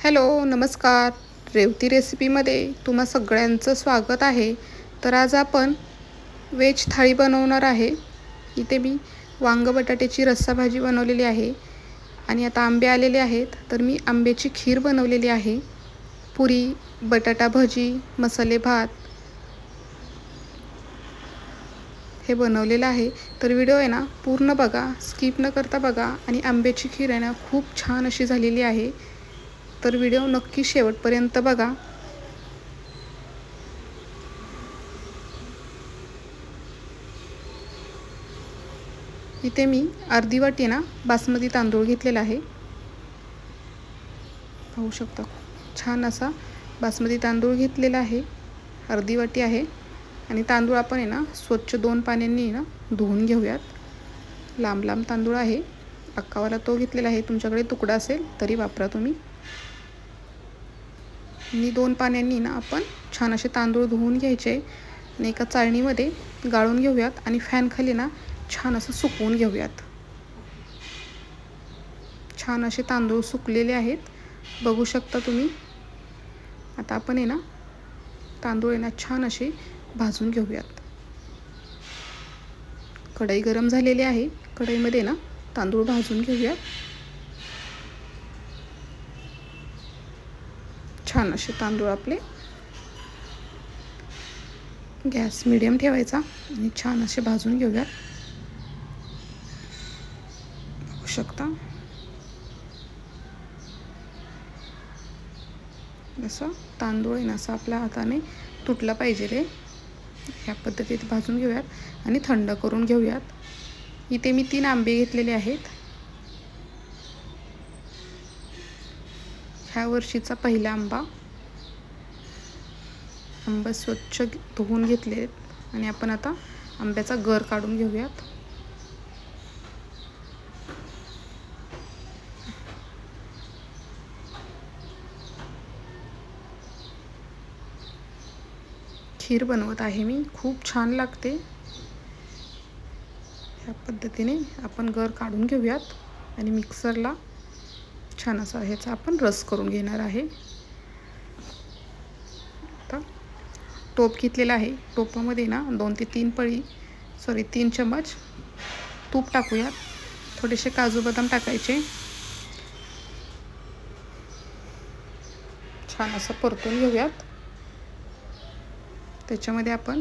Hello नमस्कार. रेवती रेसिपीमध्ये तुम्हा सगळ्यांचं स्वागत आहे. तर आज आपण वेज थाळी बनवणार आहे. इथे मी वांग बटाट्याची रस्सा भाजी बनवलेली आहे. आणि आता आंबे आलेले आहेत. तर मी आंब्याची खीर बनवलेली आहे. पुरी बटाटा भजी मसाले भात हे बनवलेलं आहे. तर व्हिडिओ आहे ना पूर्ण बघा स्किप न करता बघा. आणि आंब्याची खीर आहे ना खूप छान अशी झालेली आहे. तर व्हिडिओ नक्की शेवटपर्यंत बघा. इथे मी अर्धी वाटी ना बासमती तांदूळ घेतलेला आहे. पाहू शकता छान असा बासमती तांदूळ घेतलेला आहे. अर्धी वाटी आहे. आणि तांदूळ आपण आहे ना स्वच्छ दोन पाण्यांनी ना धुवून घेऊयात. लांब लांब तांदूळ आहे. अक्कावाला तो घेतलेला आहे. तुमच्याकडे तुकडा असेल तरी वापरा तुम्ही. आणि दोन पाण्यांनी ना आपण छान असे तांदूळ धुवून घ्यायचे. आणि एका चाळणीमध्ये गाळून घेऊयात आणि फॅनखाली ना छान असं सुकवून घेऊयात. छान असे तांदूळ सुकलेले आहेत. बघू शकता तुम्ही. आता आपण आहे ना तांदूळ आहे ना छान असे भाजून घेऊयात. कढई गरम झालेली आहे. कढईमध्ये ना तांदूळ भाजून घेऊयात. छान असे तांदूळ आपले. गॅस मिडियम ठेवायचा आणि छान असे भाजून घेऊयात. बघू शकता. असं तांदूळ आहे ना असं आपल्या हाताने तुटला पाहिजे रे. ह्या पद्धतीत भाजून घेऊयात आणि थंड करून घेऊयात. इथे मी तीन आंबे घेतलेले आहेत. ह्या वर्षीचा पहिला आंबा. आंबा स्वच्छ धुवून घेतले आणि आपण आता आंब्याचा गर काढून घेऊयात. खीर बनवत आहे मी. खूप छान लागते. ह्या पद्धतीने आपण गर काढून घेऊयात आणि मिक्सरला छान असा ह्याचा आपण रस करून घेणार आहे. आता टोप घेतलेला आहे. टोपामध्ये ना दोन ते तीन पळी सॉरी तीन चम्मच तूप टाकूयात. थोडेसे काजू बदाम टाकायचे. छान असं परतून घेऊयात. त्याच्यामध्ये आपण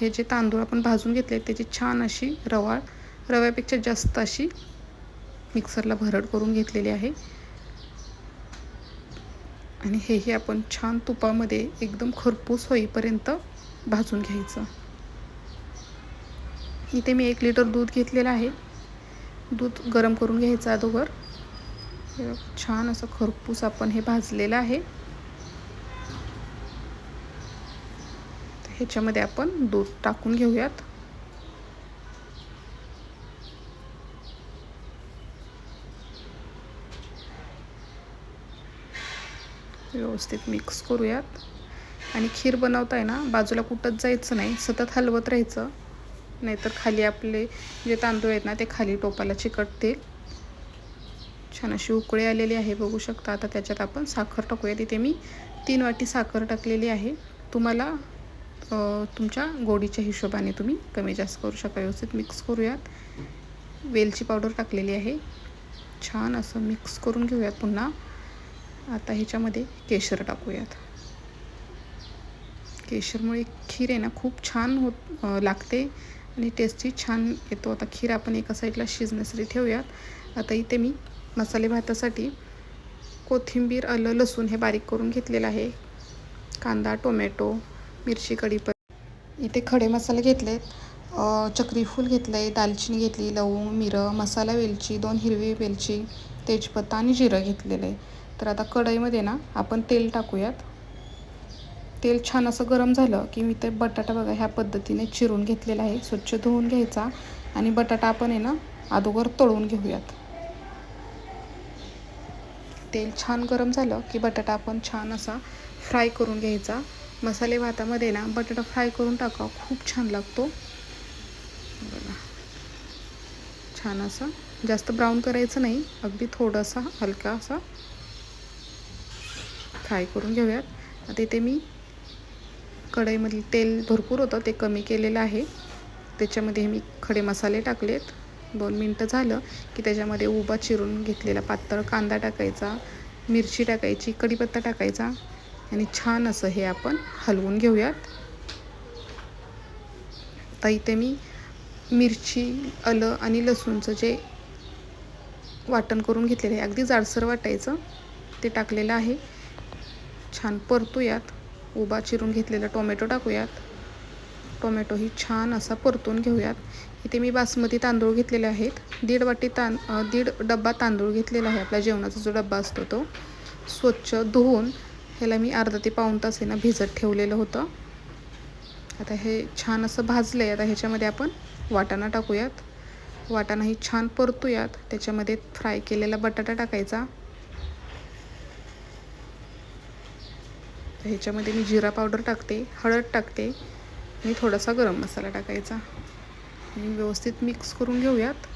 हे जे तांदूळ आपण भाजून घेतले त्याची छान अशी रवाळ रव्यापेक्षा जास्त अशी मिक्सरला भरड करून घेतलेली आहे. आणि हेही आपण छान तुपामध्ये एकदम खरपूस होईपर्यंत भाजून घ्यायचं. इथे मी एक लिटर दूध घेतलेलं आहे. दूध गरम करून घ्यायचं अगोदर. छान असं खरपूस आपण हे भाजलेलं आहे. ह्याच्यामध्ये आपण दूध टाकून घेऊयात. व्यवस्थित मिक्स करूयात. आणि खीर बनवताय ना बाजूला कुठंच जायचं नाही सतत हलवत राहायचं. नाहीतर खाली आपले जे तांदूळ आहेत ना ते खाली टोपाला चिकटतील छान अशी उकळी आलेली आहे बघू शकता. आता त्याच्यात आपण साखर टाकूया तिथे मी तीन वाटी साखर टाकलेली आहे. तुम्हाला तुमच्या गोडीच्या हिशोबाने तुम्ही कमी जास्त करू शकता. व्यवस्थित मिक्स करूयात. वेलची पावडर टाकलेली आहे. छान असं मिक्स करून घेऊयात पुन्हा. आता ह्याच्यामध्ये केशर टाकूयात. केशरमुळे खीर आहे ना खूप छान होत लागते आणि टेस्टही छान येतो. आता खीर आपण एका साईडला शिजण्यासाठी ठेवूयात. आता इथे मी मसाले भातासाठी कोथिंबीर आलं लसूण हे बारीक करून घेतलेलं आहे. कांदा टोमॅटो मिरची कढीपत्ता. इथे खडे मसाले घेतलेत. चक्रीफूल घेतलं आहे दालचिनी घेतली लवंग मिरं मसाला वेलची दोन हिरवी वेलची तेजपत्ता आणि जिरं घेतलेलं आहे. तर आता कढईमध्ये ना आपण तेल टाकूयात. तेल छान असं गरम झालं की मी ते बटाटा बघा ह्या पद्धतीने चिरून घेतलेला आहे. स्वच्छ धुवून घ्यायचा आणि बटाटा आपण आहे ना अगोदर तळून घेऊयात. तेल छान गरम झालं की बटाटा आपण छान असा फ्राय करून घ्यायचा. मसाले भातामध्ये ना बटाटा फ्राय करून टाका खूप छान लागतो. बघा. छान असा जास्त ब्राऊन करायचं नाही अगदी थोडासा हलका असा फ्राय करून घेऊयात. आता इथे मी कढईमधील तेल भरपूर होतं ते कमी केलेलं आहे. त्याच्यामध्ये मी खडे मसाले टाकलेत. दोन मिनटं झालं की त्याच्यामध्ये उभा चिरून घेतलेला पातळ कांदा टाकायचा मिरची टाकायची कढीपत्ता टाकायचा आणि छान असं हे आपण हलवून घेऊयात. तर इथे मी मिरची आलं आणि लसूणचं जे वाटण करून घेतलेलं आहे अगदी जाडसर वाटायचं ते टाकलेलं आहे. छान परतूयात. उभा चिरून घेतलेला टोमॅटो टाकूयात. टोमॅटो ही छान असा परतून घेऊयात. इथे मी बासमती तांदूळ घेतलेले आहेत. दीड वाटी तां दीड डब्बा तांदूळ घेतलेला आहे आपल्या जेवणाचा जो डब्बा असतो तो. स्वच्छ धुवून ह्याला मी अर्धा ते पाऊण तास आहे ना भिजत ठेवलेलं होतं. आता हे छान असं भाजलं आहे आता ह्याच्यामध्ये आपण वाटाणा टाकूयात. वाटाणाही छान परतूयात. त्याच्यामध्ये फ्राय केलेला बटाटा टाकायचा. ह्याच्यामध्ये मी जिरा पावडर टाकते हळद टाकते आणि थोडासा गरम मसाला टाकायचा. आणि व्यवस्थित मिक्स करून घेऊयात.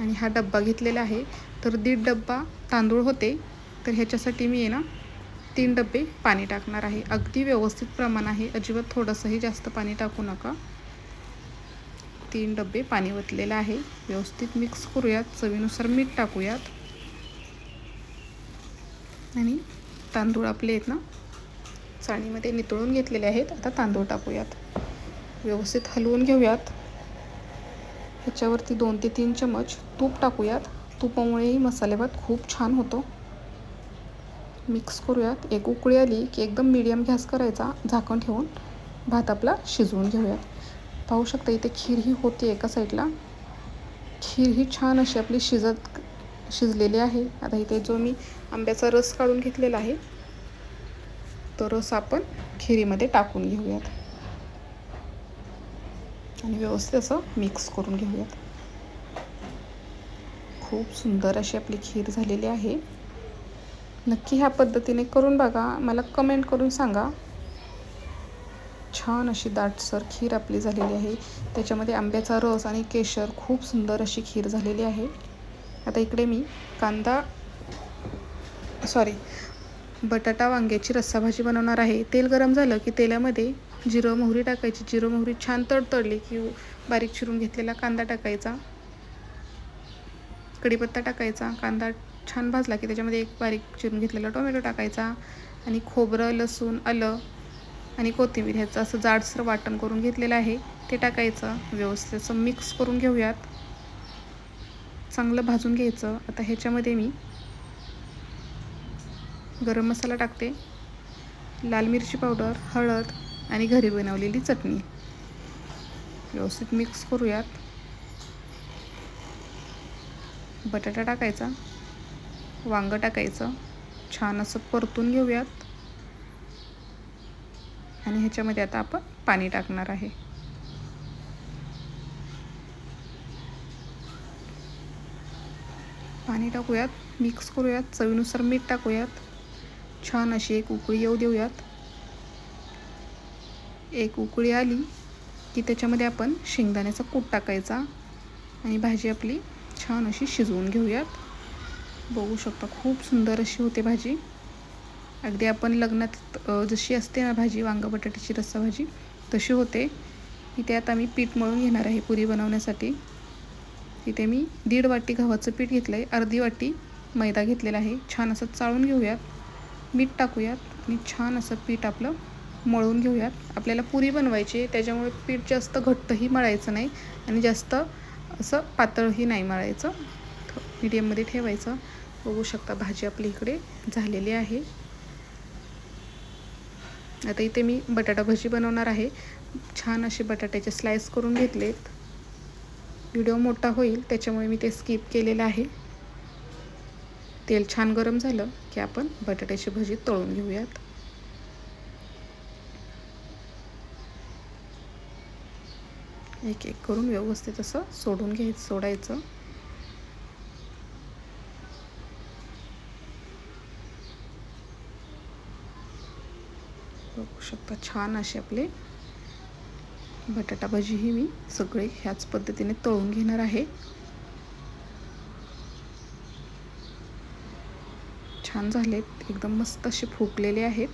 आणि हा डब्बा घेतलेला आहे. तर दीड डब्बा तांदूळ होते. तर ह्याच्यासाठी मी आहे ना तीन डब्बे पाणी टाकणार आहे. अगदी व्यवस्थित प्रमाण आहे. अजिबात थोडंसंही जास्त पाणी टाकू नका. तीन डब्बे पाणी ओतलेलं आहे. व्यवस्थित मिक्स करूयात. चवीनुसार मीठ टाकूयात. आणि तांदूळ आपले आहेत ना? चाळणीमध्ये नितळून घेतलेले आहेत. आता तांदूळ टाकूयात. व्यवस्थित हलवून घेऊयात. ह्याच्यावरती दोन ते तीन चमच तूप टाकूयात. तुपामुळेही मसाले भात खूप छान होतो. मिक्स करूयात. एक उकळी आली की एकदम मीडियम गॅस करायचा. झाकण ठेवून भात आपला शिजवून घेऊयात. पाहू शकता इथे खीर ही होती एका साईडला खीर ही छान अशी आपली शिजत शिजलेले आहे. आता इथे जो मी आंब्याचा रस काढून घेतलेला आहे तो रस आपण खिरीमध्ये टाकून घेऊयात. आणि व्यवस्थित असं मिक्स करून घेऊयात. खूप सुंदर अशी आपली खीर झालेली आहे. नक्की ह्या पद्धतीने करून बघा. मला कमेंट करून सांगा. छान अशी दाटसर खीर आपली झालेली आहे. त्याच्यामध्ये आंब्याचा रस आणि केशर खूप सुंदर अशी खीर झालेली आहे. आता इकडे मी कांदा सॉरी बटाटा वांग्याची रस्साभाजी बनवणार आहे. तेल गरम झालं की तेलामध्ये जिरं मोहरी टाकायची. जिरं मोहरी छान तडतडली की बारीक चिरून घेतलेला कांदा टाकायचा. कढीपत्ता टाकायचा. कांदा छान भाजला की त्याच्यामध्ये एक बारीक चिरून घेतलेला टोमॅटो टाकायचा आणि खोबरं लसूण आलं आणि कोथिंबीर ह्याचं असं जाडसर वाटण करून घेतलेलं आहे. ते टाकायचं. व्यवस्थित असं मिक्स करून घेऊयात. चांगलं भाजून घ्यायचं. आता ह्याच्यामध्ये मी गरम मसाला टाकते. लाल मिरची पावडर हळद आणि घरी बनवलेली चटणी. व्यवस्थित मिक्स करूयात. बटाटा टाकायचा. वांगं टाकायचं. छान असं परतून घेऊयात. आणि ह्याच्यामध्ये आता आपण पाणी टाकणार आहे. पाणी टाकूयात मिक्स करूयात चवीनुसार मीठ टाकूयात. छान अशी एक उकळी येऊ देऊयात. एक उकळी आली की त्याच्यामध्ये आपण शेंगदाण्याचा कूट टाकायचा आणि भाजी आपली छान अशी शिजवून घेऊयात. बघू शकता खूप सुंदर अशी होते भाजी. अगदी आपण लग्नात जशी असते ना भाजी वांगा बटाट्याची रस्सा भाजी तशी होते. की आता आम्ही पीठ मळून घेणार आहे पुरी बनवण्यासाठी. तिथे मी दीड वाटी गव्हाचं पीठ घेतलं आहे अर्धी वाटी मैदा घेतलेला आहे. छान असं चाळून घेऊयात. मीठ टाकूयात आणि छान असं पीठ आपलं मळून घेऊयात. आपल्याला पुरी बनवायची आहे त्याच्यामुळे पीठ जास्त घट्टही मळायचं नाही आणि जास्त असं पातळही नाही मळायचं. मीडियममध्ये ठेवायचं. बघू शकता भाजी आपली इकडे झालेली आहे. आता इथे मी बटाटा भजी बनवणार आहे. छान असे बटाट्याचे स्लाइस करून घेतलेत. व्हिडिओ मोठा होईल त्याच्यामुळे मी ते स्किप केलेलं आहे. तेल छान गरम झालं की आपण बटाट्याची भजी तळून घेऊयात. एक एक करून व्यवस्थित असं सोडून घ्यायचं सोडायचं. बघू शकता छान असे आपले बटाटा भजीही मी सगळे ह्याच पद्धतीने तळून घेणार आहे. छान झालेत एकदम मस्त असे फुकलेले आहेत.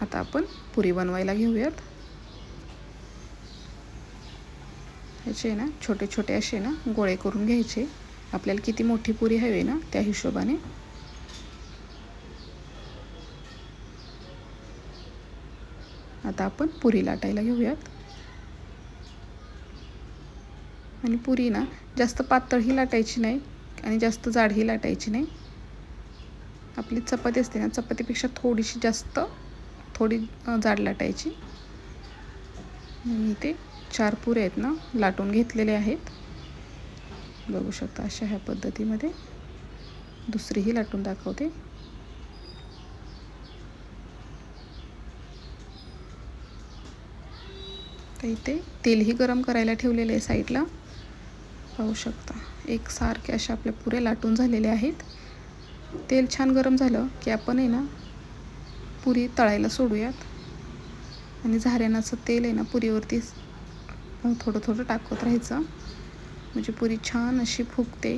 आता आपण पुरी बनवायला घेऊयात. ह्याचे ना छोटे छोटे असे ना गोळे करून घ्यायचे. आपल्याला किती मोठी पुरी हवी ना त्या हिशोबाने. आता आपण पुरी लाटायला घेऊयात. आणि पुरी ना जास्त पातळही लाटायची नाही आणि जास्त जाडही लाटायची नाही. आपली चपाती असते ना चपातीपेक्षा थोडीशी जास्त थोडी जाड लाटायची. आणि चार पुरे आहेत ना लाटून घेतलेले आहेत. बघू शकता अशा ह्या पद्धतीमध्ये. दुसरीही लाटून दाखवते. तर इथे तेलही गरम करायला ठेवलेलं आहे साईडला. पाहू शकता. एक सारखे अशा आपल्या पुरे लाटून झालेले आहेत. तेल छान गरम झालं की आपण आहे ना पुरी तळायला सोडूयात. आणि झाऱ्यानाचं तेल आहे ना पुरीवरती थोडं थोडं टाकत राहायचं. म्हणजे पुरी छान अशी फुगते.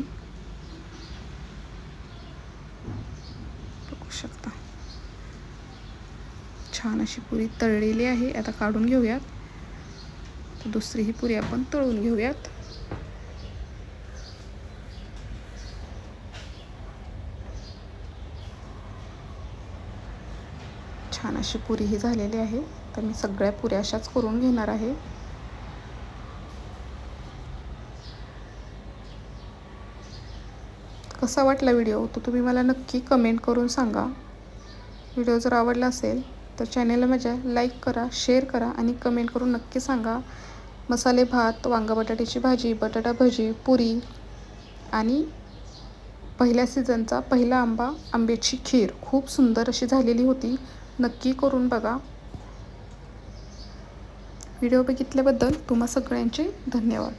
बघू शकता. छान अशी पुरी तळलेली आहे. आता काढून घेऊयात. दुसरी ही पुरी आपण तळून घेऊयात. छान अशी पुरी ही झालेली आहे. तर मी सगळ्या पुऱ्या अशाच करून घेणार आहे. कसा वाटला व्हिडिओ? तो तुम्ही मला नक्की कमेंट करून सांगा. व्हिडिओ जर आवडला असेल तर चॅनेलला माझ्या लाईक करा शेअर करा आणि कमेंट करून नक्की सांगा. मसाले भात वांगा बटाट्याची भाजी बटाटा भजी पुरी आणि पहिल्या सीझनचा पहिला आंबा आंब्याची खीर. खूप सुंदर अशी झालेली होती. नक्की करून बघा. व्हिडिओ बघितल्याबद्दल तुम्हा सगळ्यांचे धन्यवाद.